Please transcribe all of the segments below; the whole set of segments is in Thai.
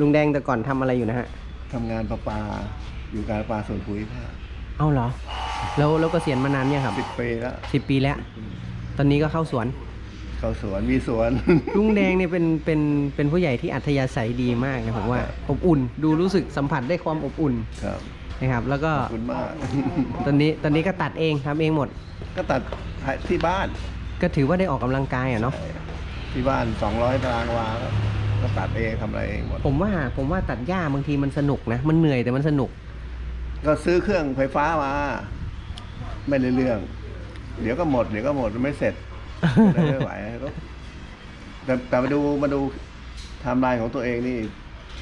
ลุงแดงแต่ก่อนทำอะไรอยู่นะฮะ ทำงานประปา อยู่การประปาส่วนปุ๋ยภาคเอ้าเหรอ แล้วแล้วเกษียณมานานยังครับสิบปีแล้ว สิบปีแล้ว ตอนนี้ก็เข้าสวน เข้าสวนมีสวน ลุงแดงเนี่ยเป็นเป็นเป็นผู้ใหญ่ที่อัธยาศัยดีมากนะผมว่าครับอบอุ่น ดูรู้สึกสัมผัสได้ความอบอุ่นครับ นะครับ แล้วก็ขอบคุณมาก ตอนนี้ตอนนี้ก็ตัดเองทำเองหมด ก็ตัดที่บ้าน ก็ถือว่าได้ออกกำลังกายอะเนาะ ที่บ้าน 200ตารางวาก็ ก็ตัดเองทำอะไรเองหมดผมว่าผมว่าตัดหญ้าบางทีมันสนุกนะ มันเหนื่อยแต่มันสนุก ก็ซื้อเครื่องไฟฟ้ามา ไม่ได้เรื่อง เดี๋ยวก็หมดเดี๋ยวก็หมดไม่เสร็จไม่ไหวก็แต่แต่มาดูมาดูไทำลายของตัวเองนี่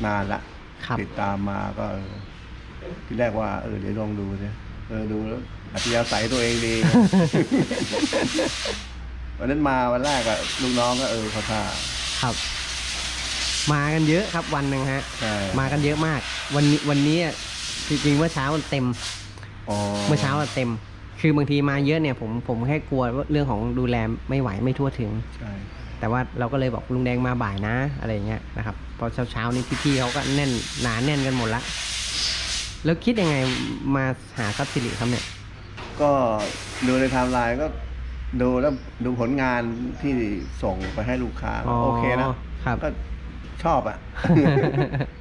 นานละครับ ติดตามมาก็เออที่แรกว่า เออเดี๋ยวลองดูสิเออดูแล้วอัธยาศัยตัวเองดี วันนั้นมาวันแรกอะลูกน้องก็เออเขาท่าครับ มากันเยอะครับวันหนึ่งฮะใช่มากันเยอะมาก วันนี้วันนี้อะจริงๆเมื่อเช้ามันเต็มอ๋อเมื่อเช้าอะเต็ม คือบางทีมาเยอะเนี่ยผมผมแค่กลัวว่าเรื่องของดูแลไม่ไหวไม่ทั่วถึงใช่แต่ว่าเราก็เลยบอกลุงแดงมาบ่ายนะอะไรอย่างเงี้ยนะครับพอเช้าเช้าๆนี้พี่ๆเขาก็แน่นหนาแน่นกันหมดละแล้วคิดยังไงมาหาทรัพย์สิริครับเนี่ยก็ดูในไทม์ไลน์ก็ดูแล้วดูผลงานที่ส่งไปให้ลูกค้าก็โอเคนะครับก็ช อบอะ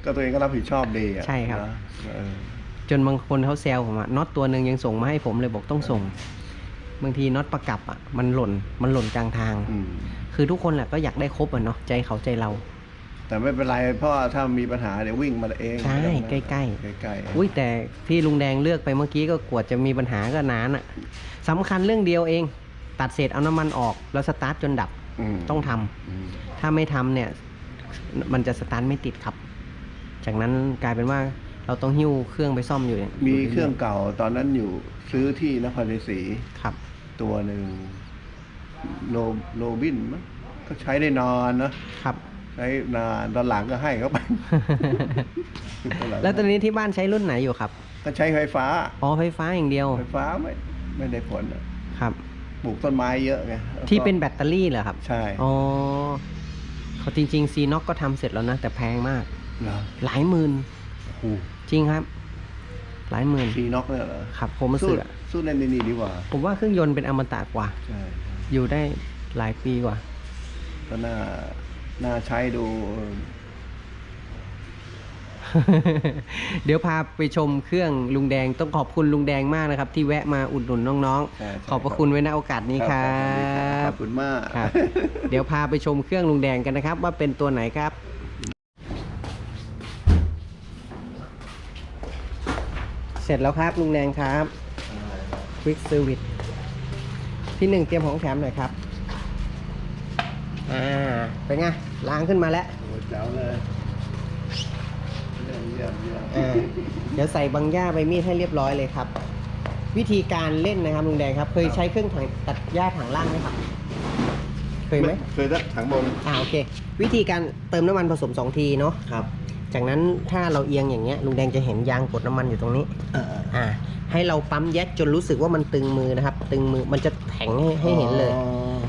ก็ตัวเองก็รับผิดชอบดีอะใช่ครับ นะเออจนบางคนเขาแซวผมอะน็อตตัวหนึ่งยังส่งมาให้ผมเลยบอกต้องส่ง บางทีน็อตประกับอะมันหล่นมันหล่นกลางทาง อืม คือทุกคนแหละก็อยากได้ครบอะเนาะใจเขาใจเรา แต่ไม่เป็นไรเพราะว่าถ้ามีปัญหาเดี๋ยววิ่งมาเองใช่ไม่ต้องใกล้ๆ ใกล้ๆอุ้ยแต่ที่ลุงแดงเลือกไปเมื่อกี้ก็กวดจะมีปัญหาก็นานอะสำคัญเรื่องเดียวเอง ตัดเศษเอาน้ำมันออกแล้วสตาร์ทจนดับมต้องทำ อืมถ้าไม่ทำเนี่ย มันจะสตาร์ทไม่ติดครับ จากนั้นกลายเป็นว่าเราต้องหิ้วเครื่องไปซ่อมอยู่นี่ยมียู่เครื่องเก่าตอนนั้นอยู่ซื้อที่นครชัยศรีครับ ตัวหนึ่งโลโลบินมั้งก็ใช้ได้นานนะครับ ใช้นานตอนหลังก็ให้เขาไป แล้วตอนนี้ที่บ้านใช้รุ่นไหนอยู่ครับ ก็ใช้ไฟฟ้าอ๋อไฟฟ้าอย่างเดียว ไฟฟ้าไม่ไม่ได้ผลอะครับปลูกต้นไม้เยอะไงแล้วก็ที่เป็นแบตเตอรี่เหรอครับ ใช่อ๋อ เขาจริงๆซีน็อกก็ทำเสร็จแล้วนะ แต่แพงมาก เหรอหลายหมื่น โอ้โหจริงครับ หลายหมื่นซีน็อกเนี่ยเหรอครับผมมาสู้ซื้อสู้ในนี่ดีกว่า ผมว่าเครื่องยนต์เป็นอมตะกว่า ใช่อยู่ได้หลายปีกว่า ก็น่าน่าใช้ดู เออเดี๋ยวพาไปชมเครื่องลุงแดงต้องขอบคุณลุงแดงมากนะครับ ที่แวะมาอุดหนุนน้องใช่ๆขอบพระคุณไว้ณโอกาสนี้ครัขบอบคุณมากครับ เดี๋ยวพาไปชมเครื่องลุงแดงกันนะครับ ว่าเป็นตัวไหนครับ เสร็จแล้วครับลุงแดงครับ Quick Service พี่หนึ่งเตรียมของแถมหน่อยครับ อ่า เป็นไงล้างขึ้นมาแล้วโอ้เจ๋วเลย เยี่ยมเยี่ยมเยี่ยมอ่าเดี๋ยวใส่บางหญ้าใบมีดให้เรียบร้อยเลยครับ วิธีการเล่นนะครับลุงแดงครับ เคยใช้เครื่องถังตัดหญ้าถังล่างไหมครับ เคยไหมเคยถังบนอ่าโอเค วิธีการเติมน้ำมันผสมสองทีเนาะครับ จากนั้นถ้าเราเอียงอย่างเงี้ยลุงแดงจะเห็นยางกดน้ำมันอยู่ตรงนี้เอออ่า ให้เราปั๊มแยกจนรู้สึกว่ามันตึงมือนะครับ ตึงมือมันจะแข็งให้ให้เห็นเลยอ๋อ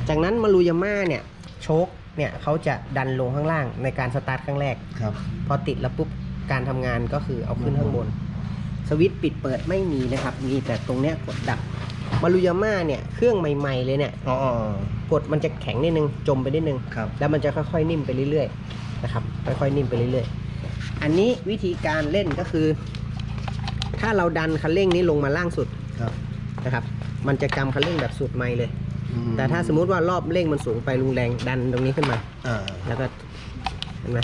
จากนั้นมารูยาม่าเนี่ยโชคเนี่ยเขาจะดันลงข้างล่างในการสตาร์ทครั้งแรกครับ พอติดแล้วปุ๊บ การทำงานก็คือเอาขึ้นข้างบน สวิตช์ปิดเปิดไม่มีนะครับ มีแต่ตรงเนี้ยกดดับมารุยาม่าเนี่ยเครื่องใหม่ ๆ เลยเนี่ยอ๋อกดมันจะแข็งนิดนึงจมไปนิดนึง ครับ แล้วมันจะค่อยๆนิ่มไปเรื่อยๆนะครับค่อยๆนิ่มไปเรื่อยๆ อันนี้วิธีการเล่นก็คือ ถ้าเราดันคันเร่งนี้ลงมาล่างสุดครับ นะครับ มันจะกำคันเร่งแบบสุดไม่เลย อืมแต่ถ้าสมมุติว่ารอบเร่งมันสูงไปรุงแรงดันตรงนี้ขึ้นมา อ่าแล้วก็เห็นไหม